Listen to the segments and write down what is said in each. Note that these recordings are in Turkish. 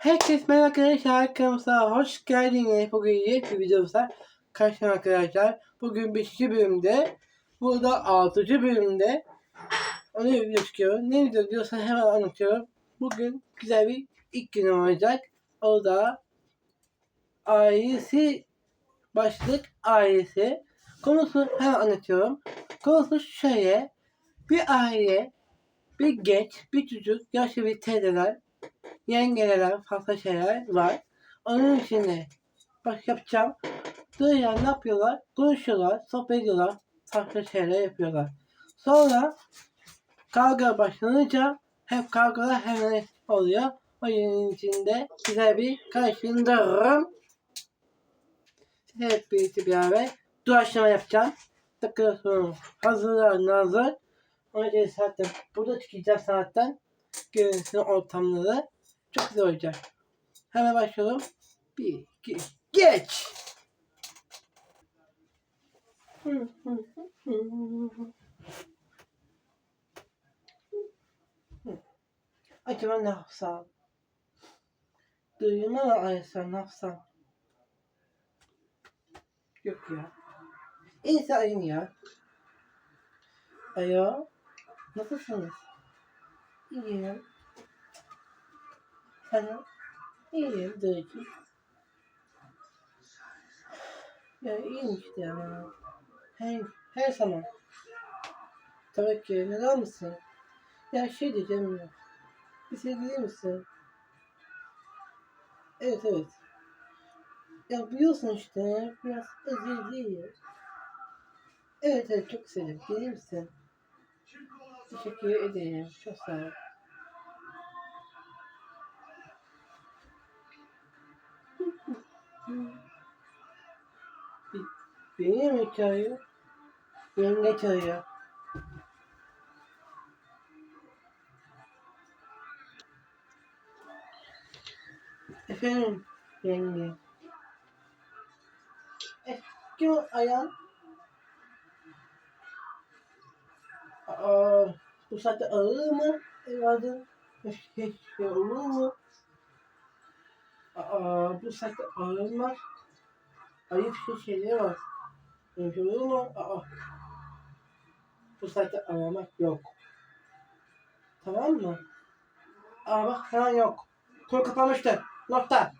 Herkes merhaba arkadaşlar kanalımıza hoş geldiniz. Bugün yeni bir videomuzda karşınızda arkadaşlar. Bugün 5. bölümde, burada 6. bölümde onu video çıkıyor. Ne video diyorsan hemen anlatıyorum. Bugün güzel bir ilk günüm olacak. O da ailesi başlık ailesi. Konusu hemen anlatıyorum. Konusu şöyle. Bir aile, bir genç, bir çocuk, yaşlı bir teyzeler, yengeler, fazla şeyler var. Onun için de bak yapacağım. Böyle ne yapıyorlar? Konuşuyorlar, sohbet ediyorlar, farklı şeyler yapıyorlar. Sonra kavga başlanınca hep kavgalar hemen oluyor. O yüzden içinde güzel bir karşındayım. Hep birlikte beraber doğaçlama yapacağım. Dakika sonra hazırlar nazır. İçin zaten burada çıkacağım saatten. Görünsün ortamları. Çok güzel olacak. Hemen başlayalım. Bir, iki, geç! Acaba ne yapsam? Duyumu mu arasam ne yapsam? Yok ya. İyisi arayayım ya. Alo. Nasılsınız? İyiyim. Sen iyiyim Duygu. Ya iyiyim işte ya. Her, her zaman. Tabii ki. Neden mısın? Ya şey diyeceğim ya. Bir şey değil misin? Evet evet. Ya biliyorsun işte biraz ezildi. Evet evet çok sevdim. Gelir misin? Teşekkür ederim. Çok sağ ol. Beni mi çağırıyor? Yenge çağırıyor. Efendim yenge. E, kim o ayağın? Aa, bu saatte ağır mı evladım? Hiç, hiç şey olur mu? Aa, bu saatte ağır mı? Ayıp şey şeyler var. Şey olur mu? Aa, bu saatte aramak yok. Tamam mı? Aa bak falan yok. Konu kapanmıştır. Nokta.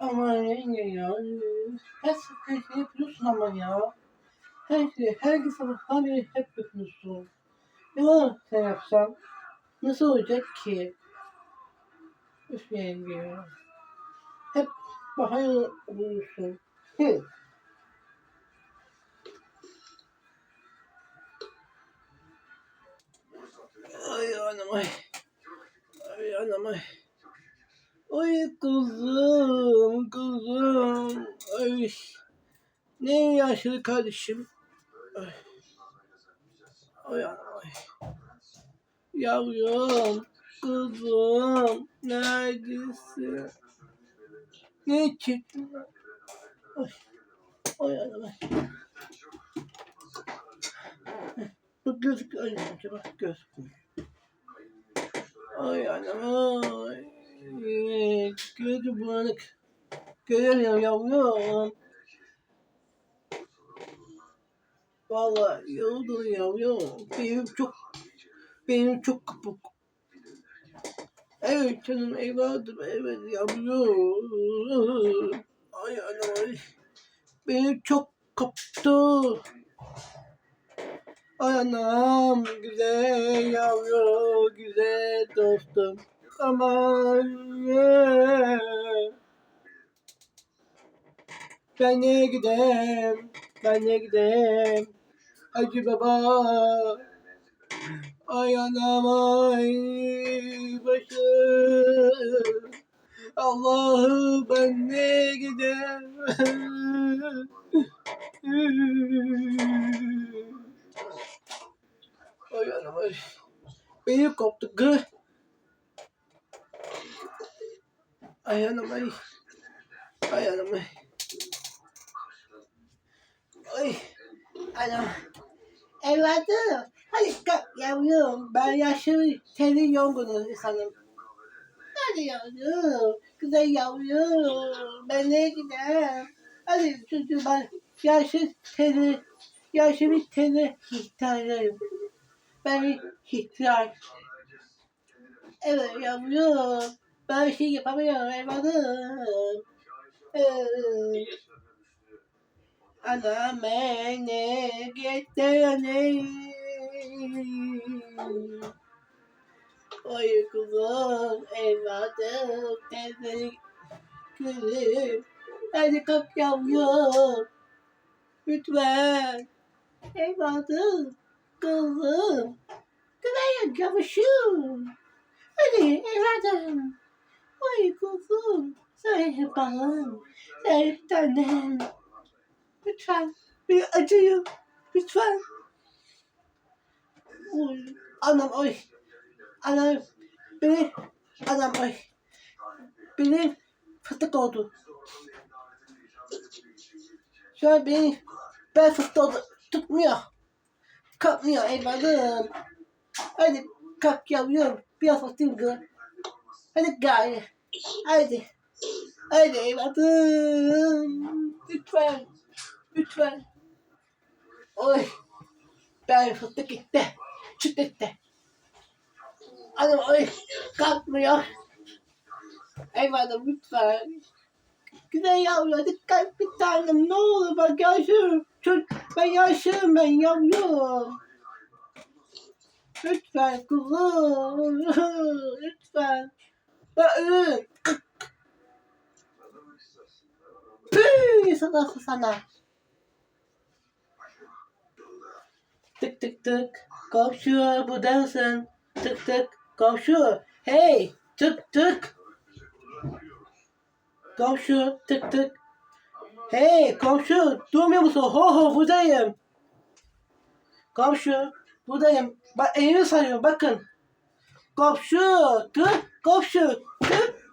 Aman yenge ya. Her sefer şey yapıyorsun ama ya. Her şey, her sabah haberi hep yapıyorsun. Ya sen yapsan nasıl olacak ki? Üf yenge ya. Hep bahane oluyorsun. Hı. Ay anam ay. Ay anam ay. Ay kızım kızım. Ay. Ne yaşlı kardeşim. Ay. Ay anam ay. Yavrum. Kızım. Neredesin? Ne? Ay. Ay anam ay. Bak gözük ay acaba göz. Ay anam ay. Gözü bulanık. Göremiyorum yavrum. Vallahi yoruldum yavrum. Benim çok benim çok kapuk. Evet canım evladım evet yavrum. Ay anam ay. Benim çok kaptı. Ay anam güzel yavru güzel dostum. Aman ben ne gidem ben ne gidem Hacı baba Ay anam ay başım. Allah'ım ben ne gidem Ay anam ay. Benim koptu gı. Ay anam ay. Ay anam ay. Ay. Anam. Evladım Kalk yavrum. Ben yaşlı teli yorgun insanım. Hadi yavrum. Güzel yavrum. Ben neye giderim? Hadi çocuğum ben yaşlı teli, yaşlı bir teli ihtiyacım. Ben ihtiyaç. Evet yavrum. Ben bir şey yapamıyorum evladım. Ee, Ana beni getirene Oy kuzum evladım tezleri gülüm Hadi kalk yavrum Lütfen Evladım Kızım Güzel yavuşum Hadi evladım Oy kuzum Sen balım Sen tanem Lütfen. Bir acıyım. Lütfen. Anam oy. Anam. Beni. Anam oy. Benim fıstık oldu. Şu an beni ben fıstık oldu. Tutmuyor. Kalkmıyor evladım. Hadi kalk yavrum. Biraz fıstığım kız. Hadi gari. Hadi. Hadi evladım. Lütfen. Lütfen. Oy. Ben fıstık gitti. Gitti. Anam oy. Kalkmıyor. Eyvallah lütfen. Güzel yavru kalk bir tanem ne olur bak yaşıyorum. Çocuk, ben yaşıyorum ben yavrum. Lütfen kuzum. Lütfen. Ben ölürüm. Püh sana sana. Tık tık tık. Komşu burada mısın? Tık tık. Komşu. Hey. Tık tık. Komşu. Tık tık. Hey komşu. Duymuyor musun? Ho ho buradayım. Komşu. Buradayım. Bak elimi sarıyorum bakın. Komşu. Tık. Komşu. Tık.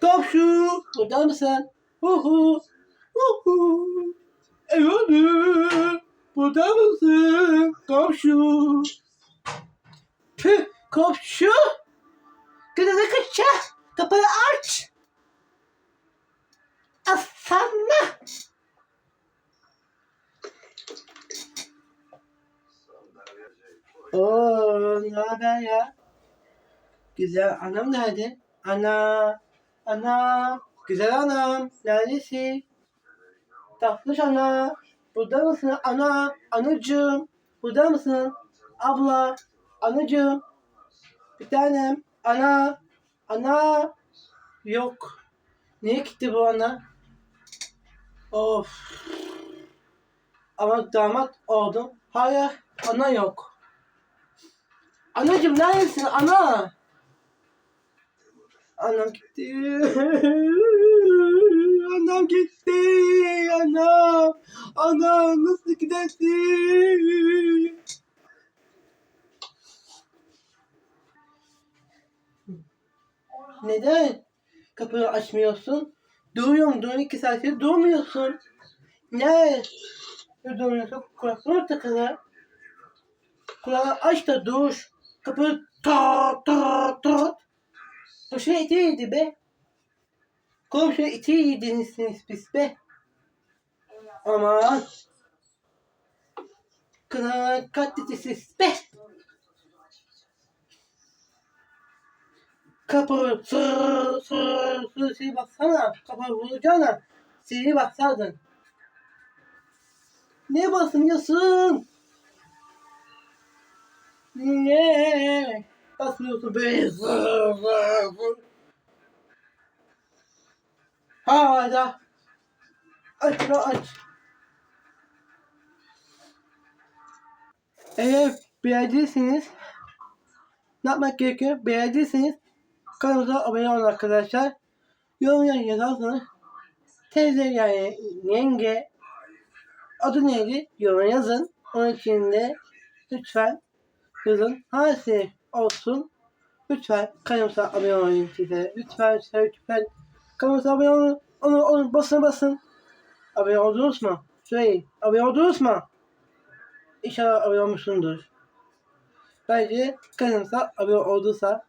Komşu. Burada mısın? Hu hu. Hu hu. Evladım, burada mısın? Komşu. Tüh, komşu. Kızını kaçacak. Kapıyı aç. Aslanla. Oo, ne haber ya? Güzel anam nerede? Ana, ana, güzel anam, neredesin? Tatlış ana. Burada mısın? Ana. Anacığım. Burada mısın? Abla. Anacığım. Bir tanem. Ana. Ana. Yok. Niye gitti bu ana? Of. Ama damat oldum. Hayır. Ana yok. Anacığım neredesin? Ana. Anam gitti. Anam gitti. Anam. Anam nasıl gidersin? Neden kapıyı açmıyorsun? Duruyorum. Duruyorum iki saattir durmuyorsun. Ne? Durmuyorsun. Kulaklığı takılı. Kulağı aç da dur. Kapıyı ta ta ta. Bu şey eti yedi be. Komşu eti yediniz biz be. Aman. Kına katletisiz be. Kapı sır sır sır şey baksana. Kapı vuracağına. Seni baksaydın. Ne basmıyorsun? Ne? Basmıyorsun be. Zır zır zır. Hala. Aç şunu aç. Eğer beğendiyseniz ne yapmak gerekiyor? Beğendiyseniz kanalımıza abone olun arkadaşlar. Yorum yazarsanız teyze yani yenge adı neydi? Yorum yazın. Onun için de lütfen yazın. Hangisi olsun? Lütfen kanalımıza abone olun size. Lütfen lütfen kanalımıza abone olun. Onu, onu basın basın. Abone oldunuz mu? Söyleyin. Abone oldunuz mu? İnşallah abone olmuşsundur. Bence kanalımıza abone olduysa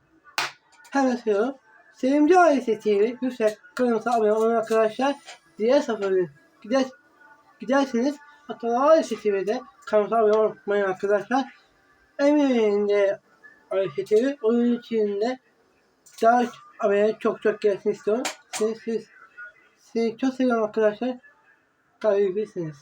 hemen söylüyorum. Sevimci Ailesi TV lütfen kanalımıza abone olun arkadaşlar. Diğer sefere gider, giderseniz Atalar Ailesi TV'de kanalımıza abone olmayın arkadaşlar. Eminim de Ailesi TV onun için de daha abone çok çok gelsin istiyorum. Siz, siz, sizi çok seviyorum arkadaşlar. Kalabilirsiniz.